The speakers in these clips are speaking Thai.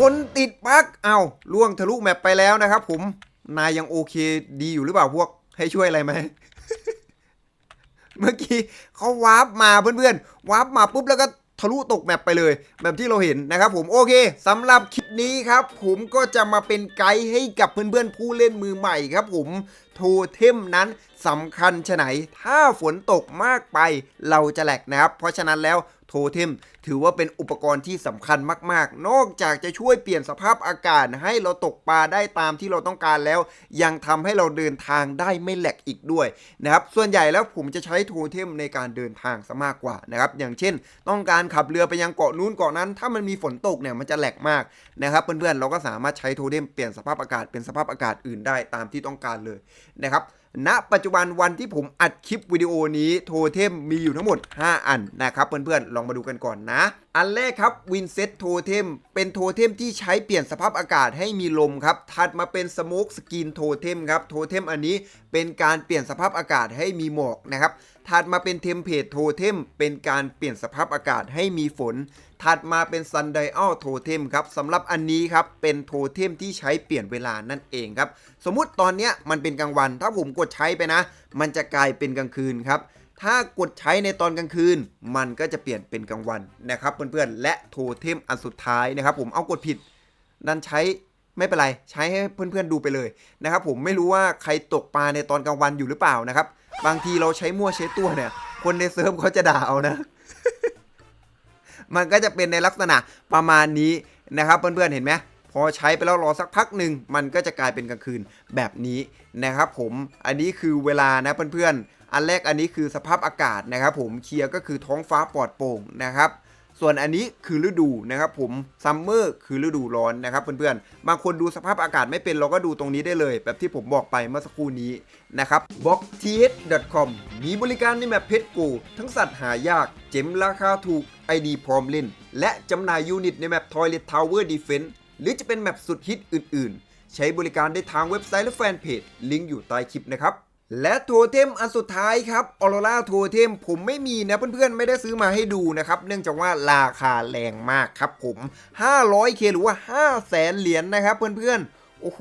คนติดบั๊กเอาล่วงทะลุแมปไปแล้วนะครับผม นายยังโอเคดีอยู่หรือเปล่าพวก ให้ช่วยอะไรไหม เมื่อกี้เขาวาร์ปมาเพื่อนๆ วาร์ปมาปุ๊บแล้วก็ทะลุตกแมปไปเลยแบบที่เราเห็นนะครับผมโอเคสำหรับคลิปนี้ครับ ผมก็จะมาเป็นไกด์ให้กับเพื่อนๆผู้เล่นมือใหม่ครับผมโทเทมนั้นสำคัญชะไหน ถ้าฝนตกมากไปเราจะแหลกนะครับ เพราะฉะนั้นแล้ว โทเทมถือว่าเป็นอุปกรณ์ที่สำคัญมาก ๆ นอกจากจะช่วยเปลี่ยนสภาพอากาศให้เราตกปลาได้ตามที่เราต้องการแล้ว ยังทำให้เราเดินทางได้ไม่แหลกอีกด้วยนะครับ ส่วนใหญ่แล้วผมจะใช้โทเทมในการเดินทางซะมากกว่านะครับ อย่างเช่น ต้องการขับเรือไปยังเกาะนู้นเกาะนั้น ถ้ามันมีฝนตกเนี่ยมันจะแหลกมากนะครับ เพื่อนๆเราก็สามารถใช้โทเทมเปลี่ยนสภาพอากาศเป็นสภาพอากาศอื่นได้ตามที่ต้องการเลยนะครับ ณปัจจุบันวันที่ผมอัดคลิปวิดีโอนี้โทเทมมีอยู่ทั้งหมด 5 อันนะครับเพื่อนๆลองมาดูกันก่อนนะ อันแรกครับวินเซตโทเทมเป็นโทเทมที่ใช้เปลี่ยนสภาพอากาศให้มีลมครับ ถัดมาเป็นสโมกสกินโทเทมครับโทเทมอันนี้เป็นการเปลี่ยนสภาพอากาศให้มีหมอกนะครับ ถัดมาเป็นเทมเพลตโทเทมเป็นการเปลี่ยนสภาพอากาศให้มีฝน ถัดมาเป็นซันไดอัลโทเทมครับสำหรับอันนี้ครับเป็นโทเทมที่ใช้เปลี่ยนเวลานั่นเองครับ สมมุติตอนนี้มันเป็นกลางวัน ถ้าผมกดใช้ไปนะ มันจะกลายเป็นกลางคืนครับ ถ้ากดใช้ในตอนกลางคืน มันก็จะเปลี่ยนเป็นกลางวันนะครับเพื่อนๆ และโทเทมอันสุดท้ายนะครับผมเอากดผิดดันใช้ไม่เป็นไร ใช้ให้เพื่อนๆดูไปเลยนะครับผมไม่รู้ว่าใครตกปลาในตอนกลางวันอยู่หรือเปล่านะครับ บางทีเราใช้มั่วใช้ตัวเนี่ย คนในเซิร์ฟเขาจะด่าเอานะ มันก็จะเป็นในลักษณะประมาณนี้นะครับ เพื่อนๆเห็นไหมพอใช้ไปแล้วรอสักพักหนึ่งมันก็จะกลายเป็นกลางคืนแบบนี้นะครับผมอันนี้คือเวลานะเพื่อนๆ อันแรกอันนี้คือสภาพอากาศนะครับผมเคลียร์ก็คือท้องฟ้าปลอดโปร่งนะครับส่วนอันนี้คือฤดูนะครับผมซัมเมอร์คือฤดูร้อนนะครับเพื่อนๆ บางคนดูสภาพอากาศไม่เป็นเราก็ดูตรงนี้ได้เลย แบบที่ผมบอกไปเมื่อสักครู่นี้นะครับ b o x t h com มีบริการในแมปเพชรกูทั้งสัตว์หายาก เจ็มราคาถูก ID พร้อมเล่น และจำหน่ายยูนิตในแมป Toilet Tower Defense หรือจะเป็นแมปสุดฮิตอื่นๆ ใช้บริการได้ทางเว็บไซต์และแฟนเพจลิงก์อยู่ใต้คลิปนะครับ และโทเทมอันสุดท้ายครับออโรราโทเทมผมไม่มีนะเพื่อนๆ ไม่ได้ซื้อมาให้ดูนะครับ เนื่องจากว่าราคาแรงมากครับผม 500k หรือว่า 5 0 0แสนเหรียญนะครับเพื่อนๆ โอ้โห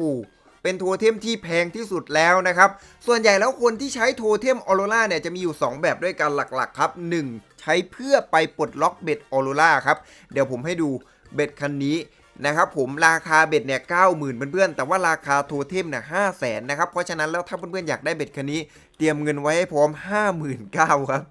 เป็นโทเทมที่แพงที่สุดแล้วนะครับ ส่วนใหญ่แล้วคนที่ใช้โทเทมออโรราเนี่ยจะมีอยู่ 2 แบบด้วยกันหลักๆ ครับ 1 ใช้เพื่อไปปลดล็อกเบ็ดออโรราครับ เดี๋ยวผมให้ดูเบ็ดคันนี้ นะครับผมราคาเบ็ดเนี่ยเก้าหมื่นเพื่อนๆแต่ว่าราคาโทเทมเนี่ยห้าแสนนะครับ เพราะฉะนั้นแล้วถ้าเพื่อนๆอยากได้เบ็ดคันนี้ เตรียมเงินไว้ให้พร้อมห้าหมื่นเก้าครับ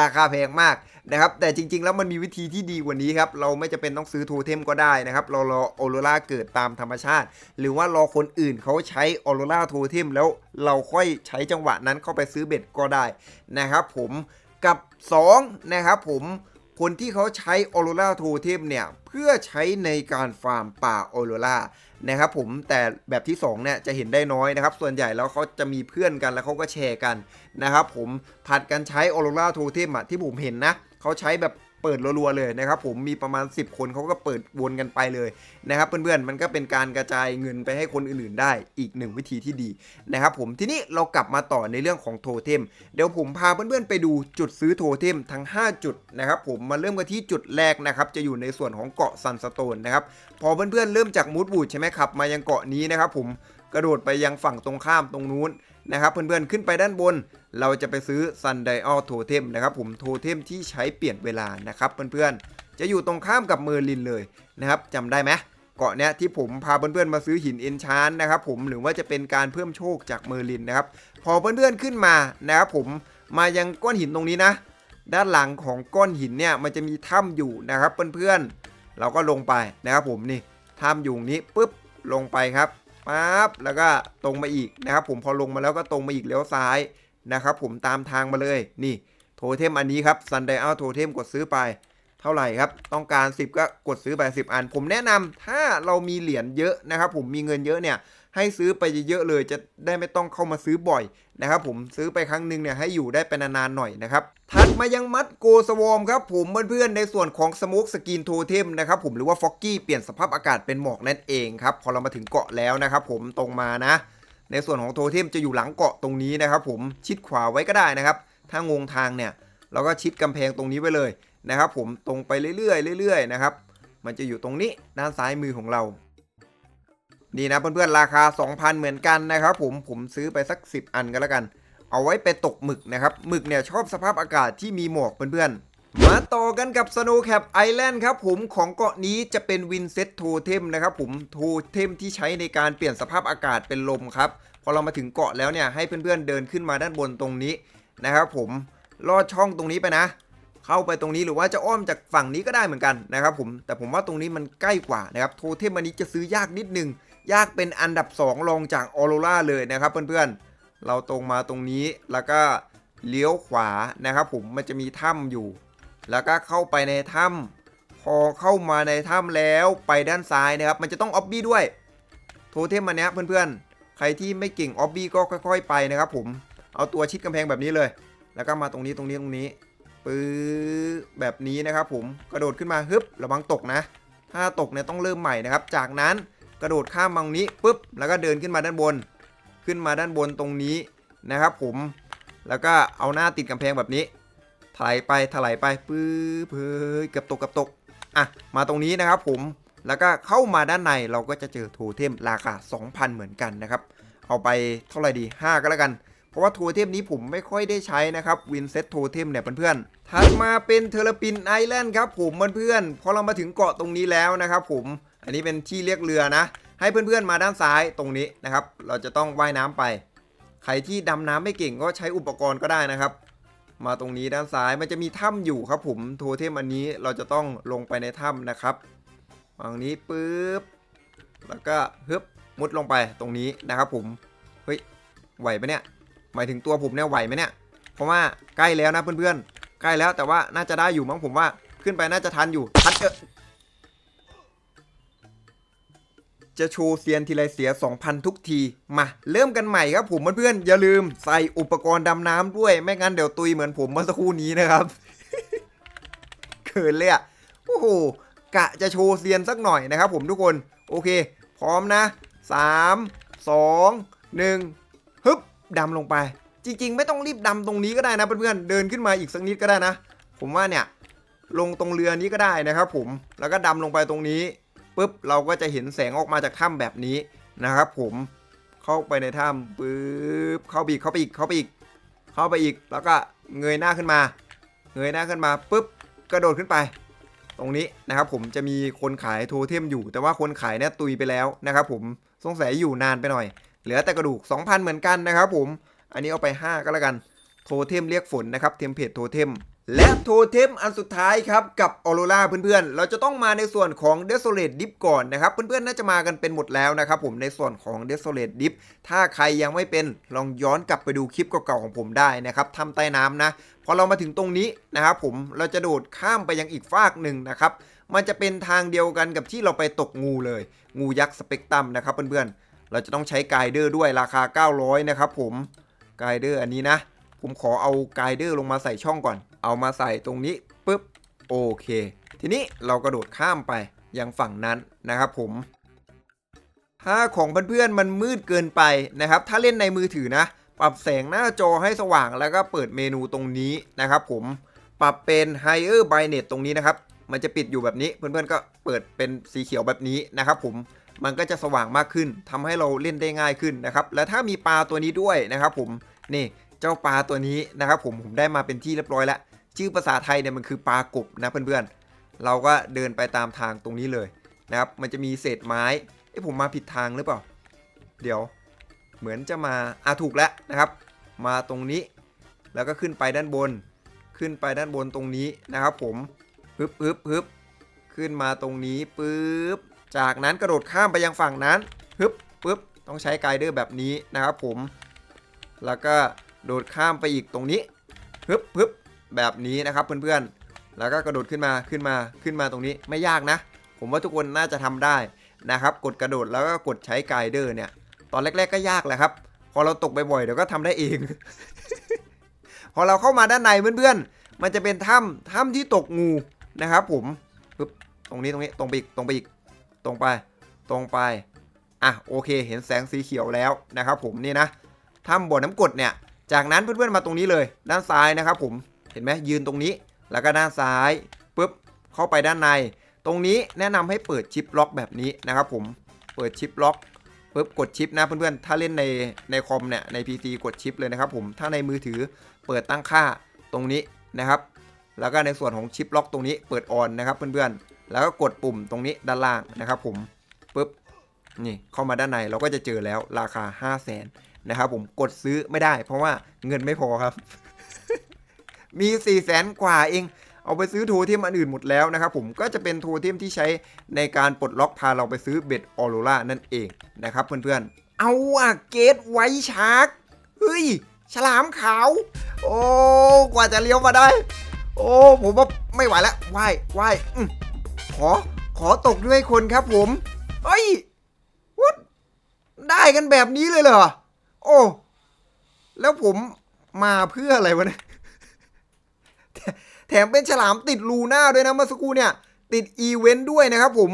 ราคาแพงมากนะครับ แต่จริงๆ แล้วมันมีวิธีที่ดีกว่านี้ครับ เราไม่จะเป็นต้องซื้อโทเทมก็ได้นะครับ เรารอออโรราเกิดตามธรรมชาติ หรือว่ารอคนอื่นเขาใช้ออโรราโทเทมแล้วเราค่อยใช้จังหวะนั้นเข้าไปซื้อเบ็ดก็ได้นะครับผมกับ 2 นะครับผม คนที่เขาใช้ออโรราโทเทมเนี่ย เพื่อใช้ในการฟาร์มป่าออโรรานะครับผมแต่แบบที่2เนี่ยจะเห็นได้น้อยนะครับ ส่วนใหญ่แล้วเขาจะมีเพื่อนกันแล้วเขาก็แชร์กันนะครับผมผัดกันใช้ออโรราโทเทมอะที่ผมเห็นนะเขาใช้แบบ เปิดรัวๆเลยนะครับผมมีประมาณ 10 คนเขาก็เปิดวนกันไปเลยนะครับเพื่อนๆมันก็เป็นการกระจายเงินไปให้คนอื่นๆได้อีกหนึ่งวิธีที่ดีนะครับผมทีนี้เรากลับมาต่อในเรื่องของโทเทมเดี๋ยวผมพาเพื่อนๆไปดูจุดซื้อโทเทมทั้ง 5 จุดนะครับผมมาเริ่มกันที่จุดแรกนะครับจะอยู่ในส่วนของเกาะซันสโตนนะครับพอเพื่อนๆเริ่มจากมูดบูดใช่ไหมครับมายังเกาะนี้นะครับผม กระโดดไปยังฝั่งตรงข้ามตรงนู้นนะครับเพื่อนๆขึ้นไปด้านบน เราจะไปซื้อซันไดออลโทเทมนะครับผมโทเทมที่ใช้เปลี่ยนเวลานะครับเพื่อนๆ จะอยู่ตรงข้ามกับเมอร์ลินเลยนะครับจำได้ไหมเกาะเนี้ยที่ผมพาเพื่อนๆมาซื้อหินเอนชานนะครับผมหรือว่าจะเป็นการเพิ่มโชคจากเมอร์ลินนะครับพอเพื่อนๆขึ้นมานะครับผมมายังก้อนหินตรงนี้นะ ด้านหลังของก้อนหินเนี่ยมันจะมีถ้ำอยู่นะครับเพื่อนๆเราก็ลงไปนะครับผมนี่ถ้ำอยู่นี้ปุ๊บลงไปครับ ปั๊บแล้วก็ตรงมาอีกนะครับผมพอลงมาแล้วก็ตรงมาอีกเลี้ยวซ้ายนะครับผมตามทางมาเลยนี่โทเทมอันนี้ครับซันไดอัลโทเทมกดซื้อไป เท่าไหร่ครับ ต้องการ 10 ก็กดซื้อไป 10 อัน ผมแนะนำถ้าเรามีเหรียญเยอะนะครับผมมีเงินเยอะเนี่ย ให้ซื้อไปเยอะๆเลย จะได้ไม่ต้องเข้ามาซื้อบ่อยนะครับผมซื้อไปครั้งหนึ่งเนี่ยให้อยู่ได้เป็นนานๆหน่อยนะครับถัดมายังมัดโกสวอมครับผมเพื่อนๆในส่วนของสโมกสกินโทเทมนะครับผมหรือว่าฟอกกี้เปลี่ยนสภาพอากาศเป็นหมอกนั่นเองครับพอเรามาถึงเกาะแล้วนะครับผมตรงมานะ ในส่วนของโทเทมจะอยู่หลังเกาะตรงนี้นะครับผมชิดขวาไว้ก็ได้นะครับ ถ้างงทางเนี่ยเราก็ชิดกำแพงตรงนี้ไว้เลยนะครับผมตรงไปเรื่อยๆเรื่อยๆนะครับมันจะอยู่ตรงนี้ด้านซ้ายมือของเรา นี่นะเพื่อนๆราคา 2,000 เหมือนกันนะครับผมผมซื้อไปสัก 10 อันก็แล้วกัน เอาไว้ไปตกหมึกนะครับหมึกเนี่ยชอบสภาพอากาศที่มีหมอกเพื่อนๆ มาต่อกันกับ Snow Cap Island ครับผมของเกาะนี้จะเป็นวินเซตโทเทมนะครับผมโทเทมที่ใช้ในการเปลี่ยนสภาพอากาศเป็นลมครับพอเรามาถึงเกาะแล้วเนี่ยให้เพื่อนๆเดินขึ้นมาด้านบนตรงนี้นะครับผมลอดช่องตรงนี้ไปนะ เข้าไปตรงนี้หรือว่าจะอ้อมจากฝั่งนี้ก็ได้เหมือนกันนะครับผมแต่ผมว่าตรงนี้มันใกล้กว่านะครับโทเทมอันนี้จะซื้อยากนิดนึง ยากเป็นอันดับ 2 รองจากออโรราเลยนะครับเพื่อนๆ เราตรงมาตรงนี้แล้วก็เลี้ยวขวานะครับผมมันจะมีถ้ำอยู่ แล้วก็เข้าไปในถ้ำพอเข้ามาในถ้ำแล้วไปด้านซ้ายนะครับ มันจะต้องออบบี้ด้วย โทเทมอันเนี้ยเพื่อนๆ ใครที่ไม่เก่งออบบี้ก็ค่อย ๆ ไปนะครับผมเอาตัวชิดกำแพงแบบนี้เลย แล้วก็มาตรงนี้ตรงนี้ตรงนี้ปื้อแบบนี้นะครับผมกระโดดขึ้นมาฮึบระวังตกนะ ถ้าตกเนี่ยต้องเริ่มใหม่นะครับ จากนั้น กระโดดข้ามมังนี้ปุ๊บแล้วก็เดินขึ้นมาด้านบน ขึ้นมาด้านบนตรงนี้นะครับ ผมแล้วก็เอาหน้าติดกำแพงแบบนี้ถลายไปถลายไปปื้อเพ้อเกือบตกเกือบตกอะมาตรงนี้นะครับ ผมแล้วก็เข้ามาด้านในเราก็จะเจอโทเทมราคา 2,000 เหมือนกันนะครับ เอาไปเท่าไหร่ดี 5 ก็แล้วกัน เพราะว่าโทเทมนี้ผมไม่ค่อยได้ใช้นะครับวินเซตโทเทมเนี่ยเพื่อนๆถัดมาเป็นเทเลปินไอแลนด์ครับผมเพื่อนๆพอเรามาถึงเกาะตรงนี้แล้วนะครับผม อันนี้เป็นที่เรียกเรือนะ ให้เพื่อนๆมาด้านซ้ายตรงนี้นะครับ เราจะต้องว่ายน้ำไป ใครที่ดำน้ำไม่เก่งก็ใช้อุปกรณ์ก็ได้นะครับ มาตรงนี้ด้านซ้ายมันจะมีถ้ำอยู่ครับผมโทเทมอันนี้เราจะต้องลงไปในถ้ำนะครับฝั่งนี้ปุ๊บแล้วก็ฮึบมุดลงไปตรงนี้นะครับผมเฮ้ยไหวไหมเนี่ยหมายถึงตัวผมเนี่ยไหวไหมเนี่ยเพราะว่าใกล้แล้วนะเพื่อนๆใกล้แล้วแต่ว่าน่าจะได้อยู่มั้งผมว่าขึ้นไปน่าจะทันอยู่ทันเออ จะโชว์เซียนทีไรเสีย 2,000 ทุกที มาเริ่มกันใหม่ครับผมเพื่อนๆอย่าลืมใส่อุปกรณ์ดำน้ำด้วย ไม่งั้นเดี๋ยวตุยเหมือนผมเมื่อสักครู่นี้นะครับเขินเลยอะโอ้โหกะจะโชว์เซียนสักหน่อยนะครับผมทุกคน โอเค พร้อมนะ 3 2 1 ฮึบดำลงไป จริง ๆ ไม่ต้องรีบดำตรงนี้ก็ได้นะเพื่อนๆเดินขึ้นมาอีกสักนิดก็ได้นะ ผมว่าเนี่ยลงตรงเรือนี้ก็ได้นะครับผมแล้วก็ดำลงไปตรงนี้ ปุ๊บเราก็จะเห็นแสงออกมาจากถ้ำแบบนี้นะครับ ผมเข้าไปในถ้ำปุ๊บเข้าไปอีกเข้าไปอีกเข้าไปอีกเข้าไปอีก แล้วก็เงยหน้าขึ้นมา เงยหน้าขึ้นมาปุ๊บกระโดดขึ้นไป ตรงนี้นะครับ ผมจะมีคนขายโทเทมอยู่ แต่ว่าคนขายเนี่ยตุยไปแล้วนะครับผมสงสัยอยู่นานไปหน่อย เหลือแต่กระดูก 2,000 เหมือนกันนะครับ ผมอันนี้เอาไป 5 ก็แล้วกันโทเทมเรียกฝนนะครับเทมเพลตโทเทม และโทเทมอันสุดท้ายครับกับออโรราเพื่อนๆ เราจะต้องมาในส่วนของ Desolate Dip ก่อนนะครับ เพื่อนๆ น่าจะมากันเป็นหมดแล้วนะครับผมในส่วนของ Desolate Dip ถ้าใครยังไม่เป็นลองย้อนกลับไปดูคลิปเก่าๆของผมได้นะครับทำใต้น้ำนะ พอเรามาถึงตรงนี้นะครับผมเราจะโดดข้ามไปยังอีกฟากหนึ่งนะครับ มันจะเป็นทางเดียวกันกับที่เราไปตกงูเลย งูยักษ์สเปกตรัมนะครับเพื่อนๆ เราจะต้องใช้ไกเดอร์ด้วยราคา 900 นะครับผมไกเดอร์อันนี้นะผมขอเอาไกเดอร์ลงมาใส่ช่องก่อน เอามาใส่ตรงนี้ปุ๊บโอเค ทีนี้เรากระโดดข้ามไปยังฝั่งนั้นนะครับผม ถ้าของเพื่อนๆมันมืดเกินไปนะครับ ถ้าเล่นในมือถือนะ ปรับแสงหน้าจอให้สว่างแล้วก็เปิดเมนูตรงนี้นะครับผมปรับเป็น Higher Brightness ตรงนี้นะครับ มันจะปิดอยู่แบบนี้เพื่อนๆก็เปิดเป็นสีเขียวแบบนี้นะครับผมมันก็จะสว่างมากขึ้นทำให้เราเล่นได้ง่ายขึ้นนะครับ และถ้ามีปลาตัวนี้ด้วยนะครับผมนี่เจ้าปลาตัวนี้นะครับผมผมได้มาเป็นที่เรียบร้อยแล้ว ชื่อภาษาไทยเนี่ยมันคือปลากบนะเพื่อนๆ เราก็เดินไปตามทางตรงนี้เลยนะครับ มันจะมีเศษไม้เอ้ผมมาผิดทางหรือเปล่า เดี๋ยวเหมือนจะมาอะถูกแล้วนะครับ มาตรงนี้แล้วก็ขึ้นไปด้านบน ขึ้นไปด้านบนตรงนี้นะครับผมฮึบฮึบฮึบขึ้นมาตรงนี้ปึ๊บ จากนั้นกระโดดข้ามไปยังฝั่งนั้นฮึบปึ๊บ ต้องใช้ไกด์เดอร์แบบนี้นะครับผม แล้วก็โดดข้ามไปอีกตรงนี้ฮึบฮึบ แบบนี้นะครับเพื่อนๆ แล้วก็กระโดดขึ้นมาขึ้นมาขึ้นมาตรงนี้ไม่ยากนะ ผมว่าทุกคนน่าจะทำได้นะครับ กดกระโดดแล้วก็กดใช้ไกด์เดอร์เนี่ย ตอนแรก ๆก็ยากแหละครับ พอเราตกบ่อยๆเดี๋ยวก็ทำได้เอง พอเราเข้ามาด้านในเพื่อนๆ มันจะเป็นถ้ำถ้ำที่ตกงูนะครับ ผมปึ๊บตรงนี้ตรงนี้ตรงไปอีกตรงไปอีกตรงไป ตรงไปอะโอเค เห็นแสงสีเขียวแล้วนะครับ ผมนี่นะถ้ำบ่อน้ำกรดเนี่ยจากนั้นเพื่อนๆมาตรงนี้เลย ด้านซ้ายนะครับผม เห็นไหมยืนตรงนี้ แล้วก็ด้านซ้ายปุ๊บเข้าไปด้านใน ตรงนี้แนะนำให้เปิดชิปล็อกแบบนี้นะครับผมเปิดชิปล็อกปุ๊บกดชิปนะเพื่อนๆ ถ้าเล่นในในคอมเนี่ยใน PC กดชิปเลยนะครับผม ถ้าในมือถือเปิดตั้งค่าตรงนี้นะครับ แล้วก็ในส่วนของชิปล็อกตรงนี้เปิดออนนะครับเพื่อนๆ แล้วก็กดปุ่มตรงนี้ด้านล่างนะครับผมปุ๊บนี่เข้ามาด้านในเราก็จะเจอแล้วราคา 5 0 0 0 0นนะครับผมกดซื้อไม่ได้เพราะว่าเงินไม่พอครับ มี4 0 0แสนกว่าเอง เอาไปซื้อโทเทมอันอื่นหมดแล้วนะครับผมก็จะเป็นโทเทมที่ใช้ในการปลดล็อกพาเราไปซื้อเบ็ดออโรรานั่นเองนะครับเพื่อนๆ เอาอะเกตไวชาร์กเฮ้ย ฉลามขาว โอ้กว่าจะเลี้ยวมาได้ โอ้ผมว่าไม่ไหวแล้วว่ายว่ายอื้อขอขอตกด้วยคนครับผมเฮ้ยวัดได้กันแบบนี้เลยเหรอ โอ้ แล้วผมมาเพื่ออะไรวะเนี่ย แถมเป็นฉลามติดลูน่าด้วยนะเมื่อสักครู่เนี่ย ติดอีเวนต์ด้วยนะครับผม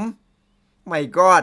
ไม่กอด